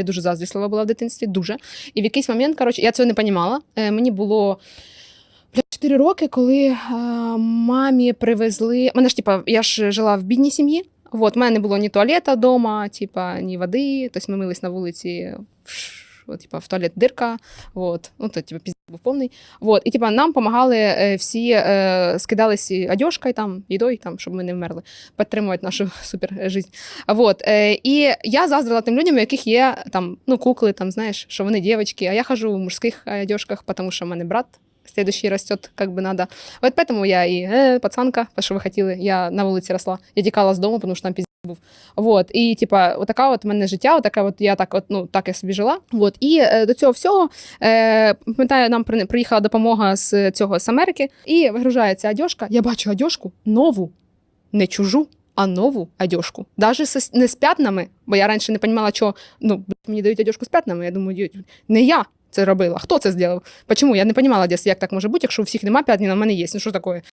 Я дуже заздріслива була в дитинстві, дуже. І в якийсь момент, коротше, я цього не розуміла. Мені було. бля, 4 роки, коли е, мамі привезли. Мене ж, типа, я ж жила в бідній сім'ї. От, у мене не було ні туалета вдома, типа, ні води. Тобто ми мились на вулиці, от, типа, в туалет дирка. От. Ну, то, типа, був повний. Вот. І типа, нам допомагали е, всі, е, скидались одежкою, там, їдою, там, щоб ми не вмерли, підтримувати нашу супер життя. Вот. Е, і я заздрила тим людям, у яких є там, ну, кукли, там, знаєш, що вони дівчатки, а я хожу в мужських одежках, тому що в мене брат следующий растет, как бы надо. Вот поэтому я и э, пацанка, потому що ви хотіли, я на вулиці росла. Я тікала з дому, тому що там піздець був. Вот. І, типа, отака от в мене життя, отака от я так, от, ну, так я собі жила. Вот. І е, до цього всього, е, пам'ятаю, нам при- приїхала допомога з цього з Америки, і вигружається одежка. Я бачу одежку нову, не чужу. А нову одежку. Даже з, не з п'ятнами, бо я раніше не розуміла, що ну, блядь, мені дають одежку з п'ятнами. Я думаю, «Ю- не я це робила. Хто це зробив? Чому? Я не розуміла, як так може бути, якщо у всіх немає п'ятні, а в мене є. Ну що таке?